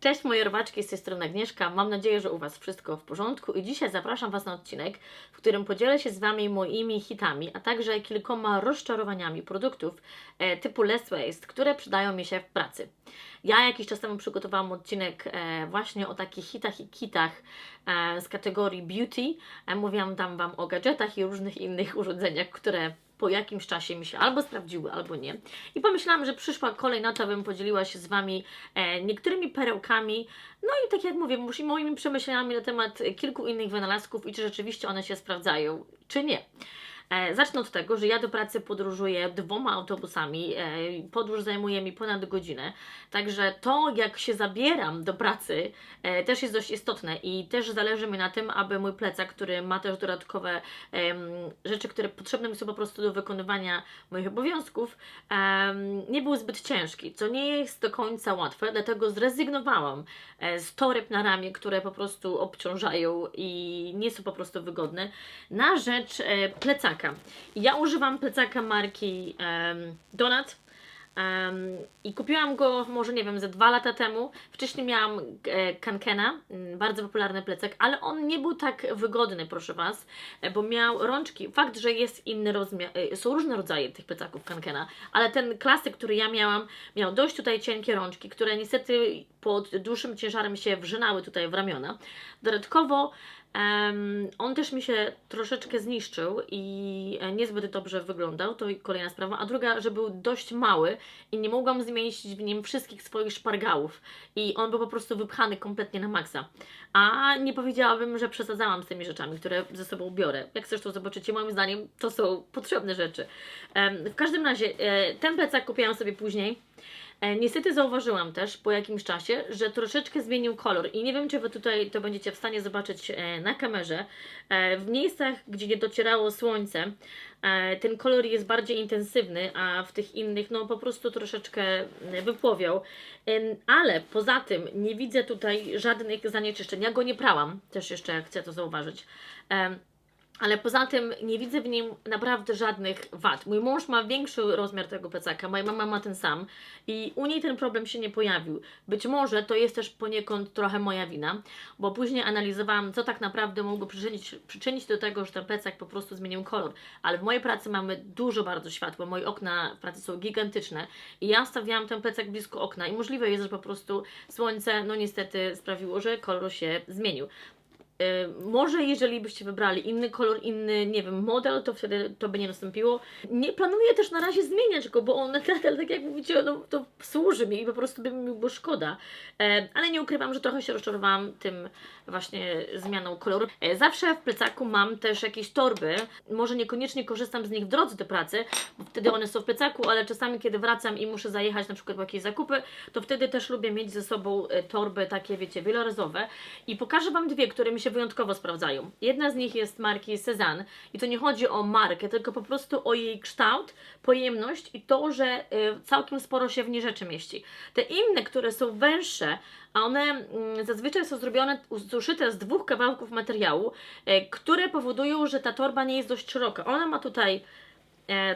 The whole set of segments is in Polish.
Cześć moje robaczki, z tej strony Agnieszka. Mam nadzieję, że u Was wszystko w porządku i dzisiaj zapraszam Was na odcinek, w którym podzielę się z Wami moimi hitami, a także kilkoma rozczarowaniami produktów e, typu Less Waste, które przydają mi się w pracy. Ja jakiś czas temu przygotowałam odcinek e, właśnie o takich hitach i kitach e, z kategorii beauty. E, mówiłam tam Wam o gadżetach i różnych innych urządzeniach, które po jakimś czasie mi się albo sprawdziły, albo nie. I pomyślałam, że przyszła kolej na to, bym podzieliła się z Wami e, niektórymi perełkami, no i tak jak mówię, moimi przemyśleniami na temat kilku innych wynalazków i czy rzeczywiście one się sprawdzają, czy nie. E, Zacznę od tego, że ja do pracy podróżuję dwoma autobusami. e, Podróż zajmuje mi ponad godzinę. Także to, jak się zabieram do pracy, e, też jest dość istotne i też zależy mi na tym, aby mój plecak, który ma też dodatkowe rzeczy, które potrzebne mi są po prostu do wykonywania moich obowiązków, nie był zbyt ciężki, co nie jest do końca łatwe, dlatego zrezygnowałam z toreb na ramię, które po prostu obciążają i nie są po prostu wygodne, na rzecz e, plecaka. Ja używam plecaka marki em, Donut. Em, I kupiłam go może nie wiem, ze dwa lata temu. Wcześniej miałam e, Kankena, mm, bardzo popularny plecak, ale on nie był tak wygodny, proszę Was, e, bo miał rączki. Fakt, że jest inny rozmiar, e, są różne rodzaje tych plecaków Kankena, ale ten klasyk, który ja miałam, miał dość tutaj cienkie rączki, które niestety pod dłuższym ciężarem się wrzynały tutaj w ramiona. Dodatkowo Em, on też mi się troszeczkę zniszczył i e, niezbyt dobrze wyglądał, to kolejna sprawa. A druga, że był dość mały i nie mogłam zmieścić w nim wszystkich swoich szpargałów. I on był po prostu wypchany kompletnie na maksa. A nie powiedziałabym, że przesadzałam z tymi rzeczami, które ze sobą biorę. Jak zresztą zobaczycie, moim zdaniem to są potrzebne rzeczy. W każdym razie, e, ten plecak kupiłam sobie później. E, Niestety zauważyłam też po jakimś czasie, że troszeczkę zmienił kolor i nie wiem, czy Wy tutaj to będziecie w stanie zobaczyć e, na kamerze. E, W miejscach, gdzie nie docierało słońce, ten kolor jest bardziej intensywny, a w tych innych no po prostu troszeczkę wypłowiał. Ale poza tym nie widzę tutaj żadnych zanieczyszczeń. Ja go nie prałam, też jeszcze chcę to zauważyć. Ale poza tym nie widzę w nim naprawdę żadnych wad. Mój mąż ma większy rozmiar tego plecaka, moja mama ma ten sam i u niej ten problem się nie pojawił. Być może to jest też poniekąd trochę moja wina, bo później analizowałam, co tak naprawdę mogło przyczynić, przyczynić do tego, że ten plecak po prostu zmienił kolor. Ale w mojej pracy mamy dużo bardzo światła, moje okna w pracy są gigantyczne i ja stawiałam ten plecak blisko okna i możliwe jest, że po prostu słońce, no niestety sprawiło, że kolor się zmienił. Y, Może jeżeli byście wybrali inny kolor, inny, nie wiem, model, to wtedy to by nie nastąpiło. Nie planuję też na razie zmieniać go, bo on nadal, tak jak mówicie, no, to służy mi i po prostu by mi było szkoda. E, Ale nie ukrywam, że trochę się rozczarowałam tym właśnie zmianą koloru. E, Zawsze w plecaku mam też jakieś torby. Może niekoniecznie korzystam z nich w drodze do pracy, bo wtedy one są w plecaku, ale czasami kiedy wracam i muszę zajechać na przykład po jakieś zakupy, to wtedy też lubię mieć ze sobą e, torby takie, wiecie, wielorazowe. I pokażę Wam dwie, które mi się wyjątkowo sprawdzają. Jedna z nich jest marki Cezanne i to nie chodzi o markę, tylko po prostu o jej kształt, pojemność i to, że y, całkiem sporo się w niej rzeczy mieści. Te inne, które są węższe, a one mm, zazwyczaj są zrobione, uszyte z dwóch kawałków materiału, e, które powodują, że ta torba nie jest dość szeroka. Ona ma tutaj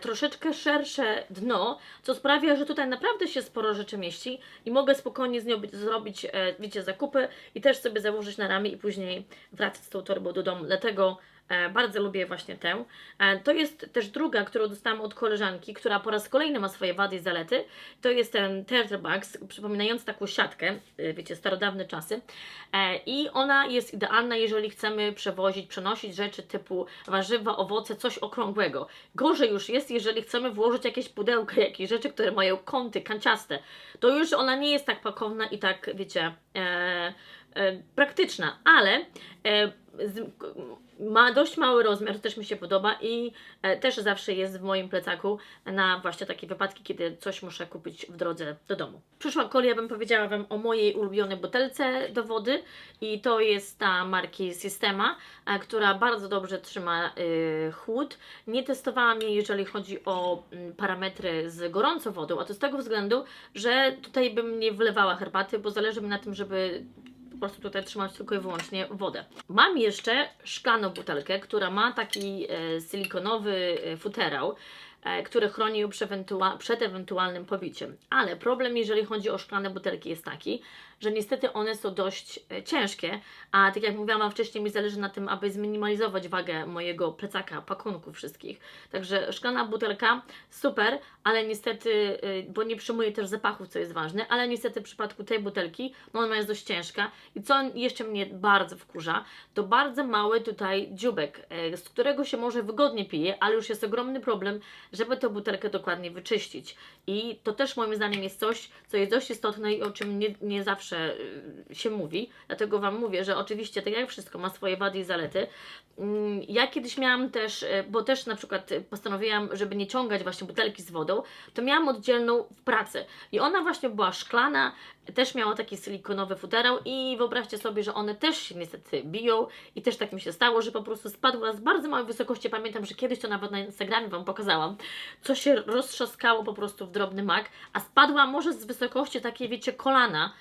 troszeczkę szersze dno, co sprawia, że tutaj naprawdę się sporo rzeczy mieści i mogę spokojnie z nią zrobić, e, wiecie, zakupy i też sobie założyć na ramię i później wracać z tą torbą do domu. Dlatego e, bardzo lubię właśnie tę. E, to jest też druga, którą dostałam od koleżanki, która po raz kolejny ma swoje wady i zalety. To jest ten Tetherbox, przypominający taką siatkę, e, wiecie, starodawne czasy. E, I ona jest idealna, jeżeli chcemy przewozić, przenosić rzeczy typu warzywa, owoce, coś okrągłego. Gorzej już jest, jeżeli chcemy włożyć jakieś pudełka, jakieś rzeczy, które mają kąty, kanciaste. To już ona nie jest tak pakowna i tak, wiecie, e, e, praktyczna, ale e, ma dość mały rozmiar, też mi się podoba i e, też zawsze jest w moim plecaku na właśnie takie wypadki, kiedy coś muszę kupić w drodze do domu. Przyszła kolej, bym powiedziała Wam o mojej ulubionej butelce do wody i to jest ta marki Systema, e, która bardzo dobrze trzyma chłód. Nie testowałam jej, jeżeli chodzi o mm, parametry z gorącą wodą, a to z tego względu, że tutaj bym nie wlewała herbaty, bo zależy mi na tym, żeby po prostu tutaj trzymać tylko i wyłącznie wodę. Mam jeszcze szklaną butelkę, która ma taki e, silikonowy e, futerał. e, które chroni ją przed ewentualnym pobiciem. Ale problem, jeżeli chodzi o szklane butelki, jest taki, że niestety one są dość e, ciężkie, a tak jak mówiłam wcześniej, mi zależy na tym, aby zminimalizować wagę mojego plecaka, pakunków wszystkich. Także szklana butelka super, ale niestety, y, bo nie przyjmuje też zapachów, co jest ważne, ale niestety w przypadku tej butelki, no ona jest dość ciężka i co jeszcze mnie bardzo wkurza, to bardzo mały tutaj dziubek, e, z którego się może wygodnie pije, ale już jest ogromny problem, żeby tę butelkę dokładnie wyczyścić. I to też moim zdaniem jest coś, co jest dość istotne i o czym nie, nie zawsze y, się mówi. Dlatego Wam mówię, że oczywiście tak jak wszystko ma swoje wady i zalety. Mm, Ja kiedyś miałam też, y, bo też na przykład y, postanowiłam, żeby nie ciągać właśnie butelki z wodą, to miałam oddzielną w pracy. I ona właśnie była szklana, też miała taki silikonowy futerał i wyobraźcie sobie, że one też się niestety biją i też tak mi się stało, że po prostu spadła z bardzo małej wysokości. Pamiętam, że kiedyś to nawet na Instagramie Wam pokazałam, co się roztrzaskało po prostu w drobny mak, a spadła może z wysokości takiej, wiecie, kolana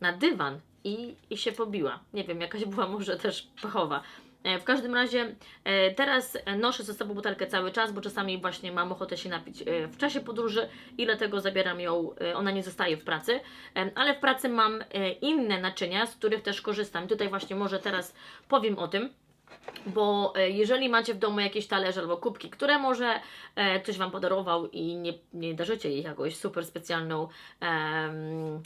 na dywan i, i się pobiła. Nie wiem, jakaś była może też pechowa. E, W każdym razie e, teraz noszę ze sobą butelkę cały czas, bo czasami właśnie mam ochotę się napić e, w czasie podróży i dlatego zabieram ją, ona nie zostaje w pracy, ale w pracy mam inne naczynia, z których też korzystam. Tutaj właśnie może teraz powiem o tym. Bo e, jeżeli macie w domu jakieś talerze albo kubki, które może e, ktoś Wam podarował i nie, nie darzycie ich jakąś super specjalną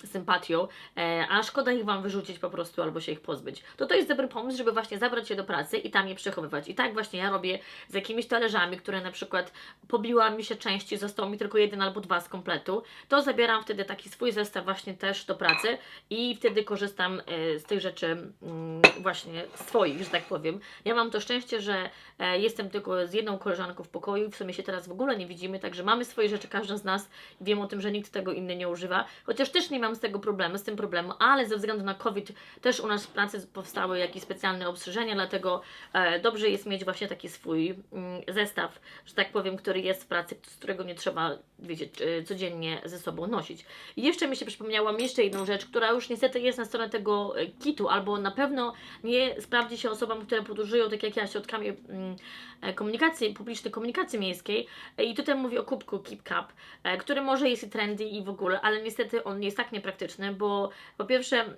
sympatią, e, a szkoda ich Wam wyrzucić po prostu albo się ich pozbyć, to to jest dobry pomysł, żeby właśnie zabrać je do pracy i tam je przechowywać. I tak właśnie ja robię z jakimiś talerzami, które na przykład pobiła mi się części, został mi tylko jeden albo dwa z kompletu, to zabieram wtedy taki swój zestaw właśnie też do pracy i wtedy korzystam e, z tych rzeczy mm, właśnie swoich, że tak powiem. Ja mam to szczęście, że e, jestem tylko z jedną koleżanką w pokoju, w sumie się teraz w ogóle nie widzimy, także mamy swoje rzeczy, każda z nas. Wiem o tym, że nikt tego inny nie używa, chociaż też nie mam z tego problemu, z tym problemu, ale ze względu na COVID też u nas w pracy powstały jakieś specjalne ostrzeżenia, dlatego e, dobrze jest mieć właśnie taki swój mm, zestaw, że tak powiem, który jest w pracy, z którego nie trzeba, wiecie, codziennie ze sobą nosić. I jeszcze mi się przypomniałam jeszcze jedną rzecz, która już niestety jest na stronę tego e, kitu, albo na pewno nie sprawdzi się osobom, które podróżują, tak jak ja, środkami mm, e, komunikacji publicznej, komunikacji miejskiej. E, I tutaj mówię o kubku Keep Cup, e, który może jest i trendy i w ogóle, ale niestety on jest tak niepraktyczny, bo po pierwsze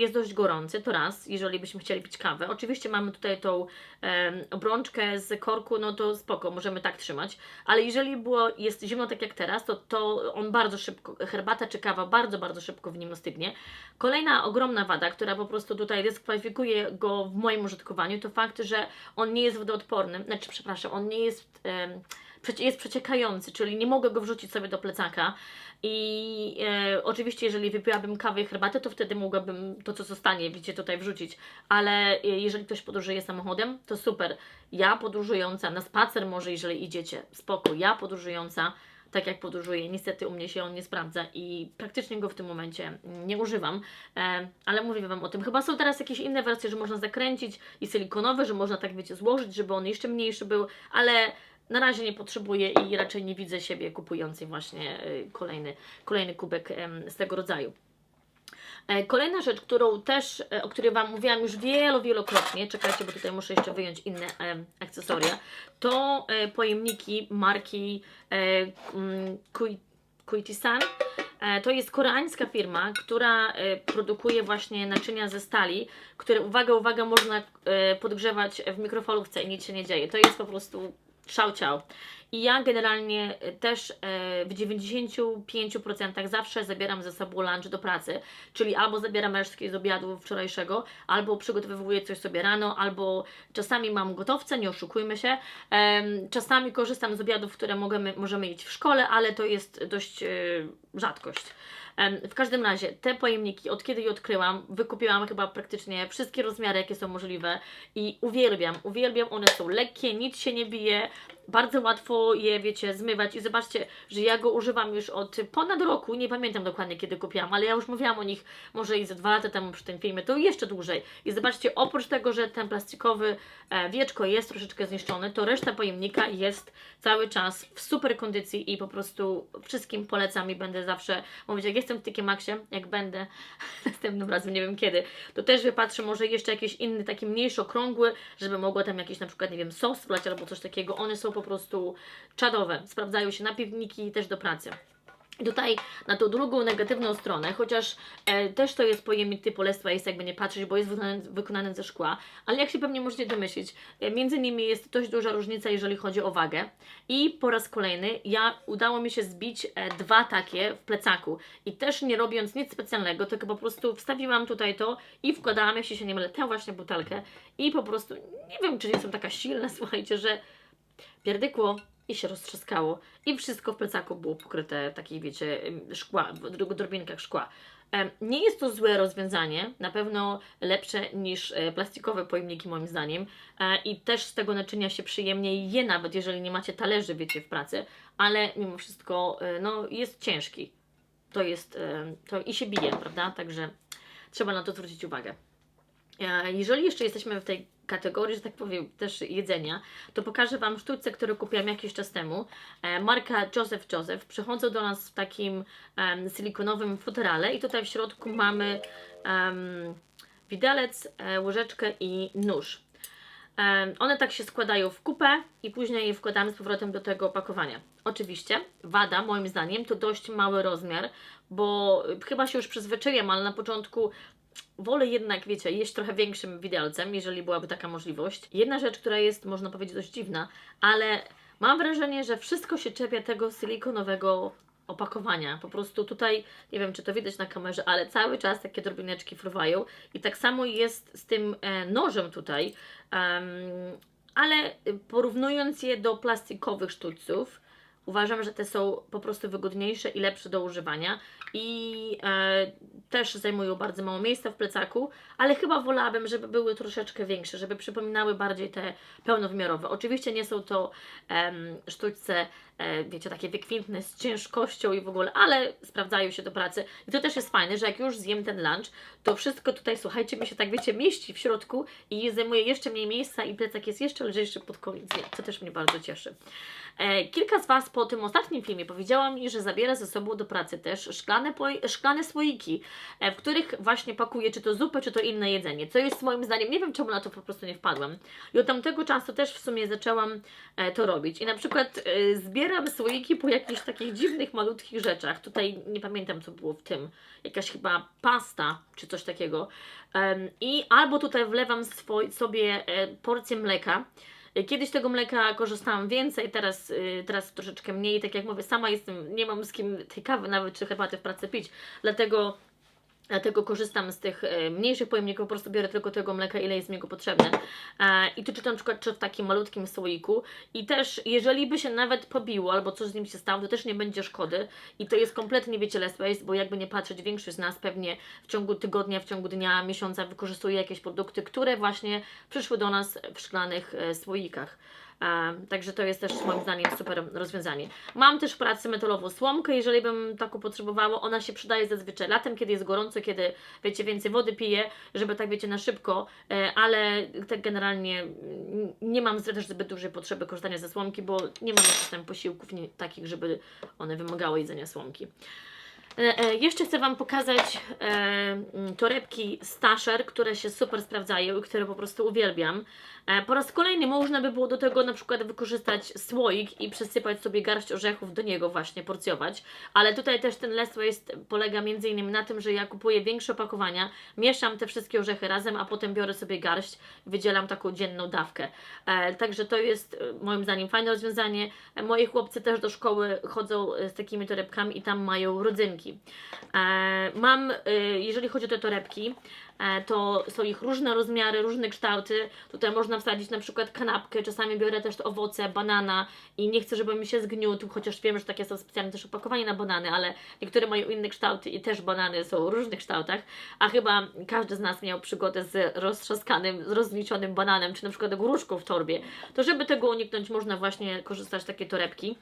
jest dość gorący, to raz, jeżeli byśmy chcieli pić kawę. Oczywiście mamy tutaj tą em, obrączkę z korku, no to spoko, możemy tak trzymać, ale jeżeli było, jest zimno tak jak teraz, to, to on bardzo szybko, herbata czy kawa bardzo, bardzo szybko w nim ostygnie. Kolejna ogromna wada, która po prostu tutaj dyskwalifikuje go w moim użytkowaniu, to fakt, że on nie jest wodoodporny, znaczy przepraszam, on nie jest, przecie- jest przeciekający, czyli nie mogę go wrzucić sobie do plecaka. I e, oczywiście, jeżeli wypiłabym kawę i herbatę, to wtedy mogłabym to, co zostanie, widzicie, tutaj wrzucić. Ale e, jeżeli ktoś podróżuje samochodem, to super. Ja podróżująca na spacer, może jeżeli idziecie, spoko. Ja podróżująca, tak jak podróżuję, niestety u mnie się on nie sprawdza i praktycznie go w tym momencie nie używam. E, ale mówię Wam o tym. Chyba są teraz jakieś inne wersje, że można zakręcić i silikonowe, że można tak, wiecie, złożyć, żeby on jeszcze mniejszy był, ale na razie nie potrzebuję i raczej nie widzę siebie kupującej właśnie y, kolejny, kolejny kubek z tego rodzaju. E, Kolejna rzecz, którą też, e, o której Wam mówiłam już wielo, wielokrotnie, czekajcie, bo tutaj muszę jeszcze wyjąć inne em, akcesoria, to e, pojemniki marki e, mm, Kui- Kuitisan. E, To jest koreańska firma, która e, produkuje właśnie naczynia ze stali, które, uwaga, uwaga, można e, podgrzewać w mikrofalówce i nic się nie dzieje. To jest po prostu szał ciał. I ja generalnie e, też e, w 95% zawsze zabieram ze sobą lunch do pracy, czyli albo zabieram resztki z obiadu wczorajszego, albo przygotowuję coś sobie rano, albo czasami mam gotowce, nie oszukujmy się. Czasami korzystam z obiadów, które możemy, możemy jeść w szkole, ale to jest dość e, rzadkość. W każdym razie, te pojemniki, od kiedy je odkryłam, wykupiłam chyba praktycznie wszystkie rozmiary, jakie są możliwe i uwielbiam, uwielbiam, one są lekkie, nic się nie bije, bardzo łatwo je, wiecie, zmywać i zobaczcie, że ja go używam już od ponad roku, nie pamiętam dokładnie kiedy kupiłam, ale ja już mówiłam o nich może i ze dwa lata temu przy tym filmie, to jeszcze dłużej. I zobaczcie, oprócz tego, że ten plastikowy e, wieczko jest troszeczkę zniszczone, to reszta pojemnika jest cały czas w super kondycji i po prostu wszystkim polecam i będę zawsze mówić, jak jestem w Tykie Maxie, jak będę następnym razem, nie wiem kiedy, to też wypatrzę może jeszcze jakiś inny, taki mniejszy, okrągły, żeby mogła tam jakiś na przykład, nie wiem, sos wlać albo coś takiego. One są po prostu czadowe. Sprawdzają się na piwniki też do pracy. Tutaj na tą drugą negatywną stronę, chociaż e, też to jest pojemnik typu Less Waste, jakby nie patrzeć, bo jest wykonany, wykonany ze szkła, ale jak się pewnie możecie domyślić, e, między nimi jest dość duża różnica, jeżeli chodzi o wagę. I po raz kolejny, ja udało mi się zbić e, dwa takie w plecaku. I też nie robiąc nic specjalnego, tylko po prostu wstawiłam tutaj to i wkładałam, jeśli się nie mylę, tę właśnie butelkę. I po prostu, nie wiem, czy jestem taka silna, słuchajcie, że pierdykło i się roztrzaskało. I wszystko w plecaku było pokryte takiej, wiecie, szkła, w dro- drobinkach szkła. Nie jest to złe rozwiązanie, na pewno lepsze niż e, plastikowe pojemniki moim zdaniem E, i też z tego naczynia się przyjemniej je nawet, jeżeli nie macie talerzy, wiecie, w pracy, ale mimo wszystko, e, no, jest ciężki. To jest, to i się bije, prawda? Także trzeba na to zwrócić uwagę. E, Jeżeli jeszcze jesteśmy w tej kategorii, że tak powiem, też jedzenia, to pokażę Wam sztućce, które kupiłam jakiś czas temu. E, Marka Joseph Joseph. Przychodzą do nas w takim em, silikonowym futerale i tutaj w środku mamy em, widelec, e, łyżeczkę i nóż. Em, One tak się składają w kupę i później je wkładamy z powrotem do tego opakowania. Oczywiście, wada moim zdaniem to dość mały rozmiar, bo chyba się już przyzwyczaiłam, ale na początku wolę jednak, wiecie, jeść trochę większym widelcem, jeżeli byłaby taka możliwość. Jedna rzecz, która jest, można powiedzieć, dość dziwna, ale mam wrażenie, że wszystko się czepia tego silikonowego opakowania. Po prostu tutaj, nie wiem czy to widać na kamerze, ale cały czas takie drobineczki fruwają. I tak samo jest z tym e, nożem tutaj. Ale porównując je do plastikowych sztućców, uważam, że te są po prostu wygodniejsze i lepsze do używania. I e, też zajmują bardzo mało miejsca w plecaku, ale chyba wolałabym, żeby były troszeczkę większe, żeby przypominały bardziej te pełnowymiarowe. Oczywiście nie są to em, sztućce, wiecie, takie wykwintne z ciężkością i w ogóle, ale sprawdzają się do pracy. I to też jest fajne, że jak już zjem ten lunch, to wszystko tutaj, słuchajcie, mi się tak, wiecie, mieści w środku i zajmuje jeszcze mniej miejsca i plecak jest jeszcze lżejszy pod koniec co też mnie bardzo cieszy. E, Kilka z Was po tym ostatnim filmie powiedziała mi, że zabiera ze sobą do pracy też szklane, szklane słoiki, e, w których właśnie pakuje czy to zupę, czy to inne jedzenie, co jest moim zdaniem, nie wiem czemu na to po prostu nie wpadłam. I od tamtego czasu też w sumie zaczęłam e, to robić. I na przykład e, zbieram słoiki po jakichś takich dziwnych, malutkich rzeczach. Tutaj nie pamiętam co było w tym. Jakaś chyba pasta, czy coś takiego. I albo tutaj wlewam swoj, sobie e, porcję mleka, Kiedyś tego mleka korzystałam więcej, teraz, y, teraz troszeczkę mniej. Tak jak mówię, sama jestem, nie mam z kim tej kawy nawet czy herbaty w pracy pić, dlatego, dlatego korzystam z tych e, mniejszych pojemników, po prostu biorę tylko tego mleka, ile jest mi go potrzebne. E, I tu czytam na przykład czy w takim malutkim słoiku. I też, jeżeli by się nawet pobiło albo coś z nim się stało, to też nie będzie szkody. I to jest kompletnie, wiecie, less waste, bo jakby nie patrzeć, większość z nas pewnie w ciągu tygodnia, w ciągu dnia, miesiąca wykorzystuje jakieś produkty, które właśnie przyszły do nas w szklanych e, słoikach. Także to jest też moim zdaniem super rozwiązanie. Mam też w pracy metalową słomkę, jeżeli bym taką potrzebowała. Ona się przydaje zazwyczaj latem, kiedy jest gorąco, kiedy wiecie, więcej wody piję, żeby tak wiecie na szybko, e, ale tak generalnie nie mam też zbyt dużej potrzeby korzystania ze słomki, bo nie mam jakichś tam posiłków takich, żeby one wymagały jedzenia słomki. E, e, Jeszcze chcę Wam pokazać e, mm, torebki Stasher, które się super sprawdzają i które po prostu uwielbiam. Po raz kolejny można by było do tego na przykład wykorzystać słoik i przesypać sobie garść orzechów do niego właśnie, porcjować. Ale tutaj też ten less waste polega między innymi na tym, że ja kupuję większe opakowania, mieszam te wszystkie orzechy razem, a potem biorę sobie garść, wydzielam taką dzienną dawkę. Także to jest moim zdaniem fajne rozwiązanie. Moi chłopcy też do szkoły chodzą z takimi torebkami i tam mają rodzynki. E, mam, e, jeżeli chodzi o te torebki, e, to są ich różne rozmiary, różne kształty. Tutaj można wsadzić na przykład kanapkę, czasami biorę też owoce, banana i nie chcę, żeby mi się zgniótł, chociaż wiem, że takie są specjalne też opakowania na banany, ale niektóre mają inne kształty i też banany są w różnych kształtach, a chyba każdy z nas miał przygodę z roztrzaskanym, z rozniczonym bananem, czy na przykład gruszką w torbie. To żeby tego uniknąć, można właśnie korzystać z takiej torebki.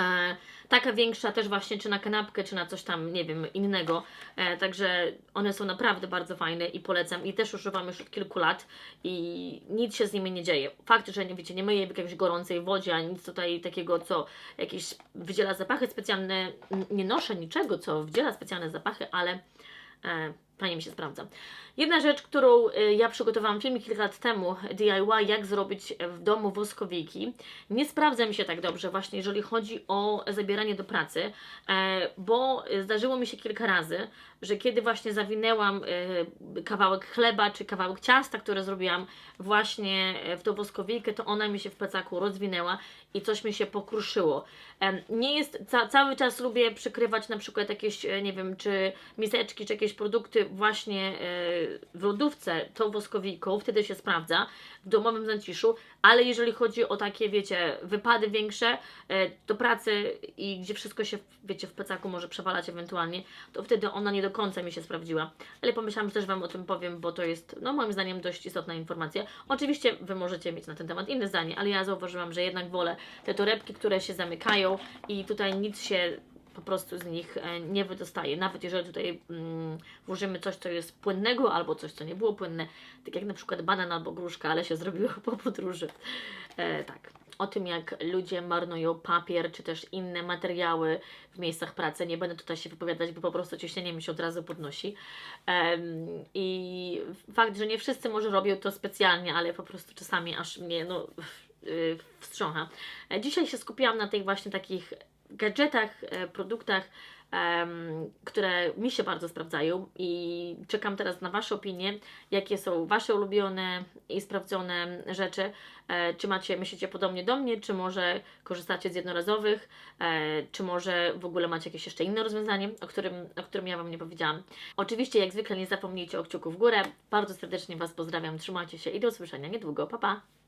E, taka większa też właśnie czy na kanapkę, czy na coś tam, nie wiem, innego. E, także one są naprawdę bardzo fajne i polecam. I też używam już od kilku lat i nic się z nimi nie dzieje. Fakt, że nie wiecie, nie myję w jakiejś gorącej wodzie, ani nic tutaj takiego, co jakieś wydziela zapachy specjalne. Nie noszę niczego, co wydziela specjalne zapachy, ale e, fajnie mi się sprawdza. Jedna rzecz, którą y, ja przygotowałam filmik kilka lat temu, DIY, jak zrobić w domu woskowiki. Nie sprawdza mi się tak dobrze właśnie, jeżeli chodzi o zabieranie do pracy, e, bo zdarzyło mi się kilka razy, że kiedy właśnie zawinęłam e, kawałek chleba czy kawałek ciasta, które zrobiłam właśnie w tą woskowikę, to ona mi się w plecaku rozwinęła i coś mi się pokruszyło. Nie jest, ca, cały czas lubię przykrywać na przykład jakieś, e, nie wiem, czy miseczki, czy jakieś produkty właśnie e, w lodówce tą woskowiką, wtedy się sprawdza, w domowym zaciszu, ale jeżeli chodzi o takie, wiecie, wypady większe e, do pracy i gdzie wszystko się, wiecie, w plecaku może przewalać ewentualnie, to wtedy ona nie do końca mi się sprawdziła. Ale pomyślałam, że też Wam o tym powiem, bo to jest, no moim zdaniem, dość istotna informacja. Oczywiście Wy możecie mieć na ten temat inne zdanie, ale ja zauważyłam, że jednak wolę te torebki, które się zamykają i tutaj nic się po prostu z nich e, nie wydostaje. Nawet jeżeli tutaj mm, włożymy coś, co jest płynnego, albo coś, co nie było płynne, tak jak na przykład banan albo gruszka, ale się zrobiło po podróży. E, tak. O tym, jak ludzie marnują papier, czy też inne materiały w miejscach pracy. Nie będę tutaj się wypowiadać, bo po prostu ciśnienie mi się od razu podnosi. I fakt, że nie wszyscy może robią to specjalnie, ale po prostu czasami aż mnie, no, y, wstrzącha. E, Dzisiaj się skupiłam na tych właśnie takich gadżetach, e, produktach, które mi się bardzo sprawdzają i czekam teraz na Wasze opinie, jakie są Wasze ulubione i sprawdzone rzeczy. E, czy macie, myślicie podobnie do mnie, czy może korzystacie z jednorazowych, e, czy może w ogóle macie jakieś jeszcze inne rozwiązanie, o którym, o którym ja Wam nie powiedziałam. Oczywiście, jak zwykle, nie zapomnijcie o kciuku w górę. Bardzo serdecznie Was pozdrawiam, trzymajcie się i do usłyszenia niedługo. Pa, pa!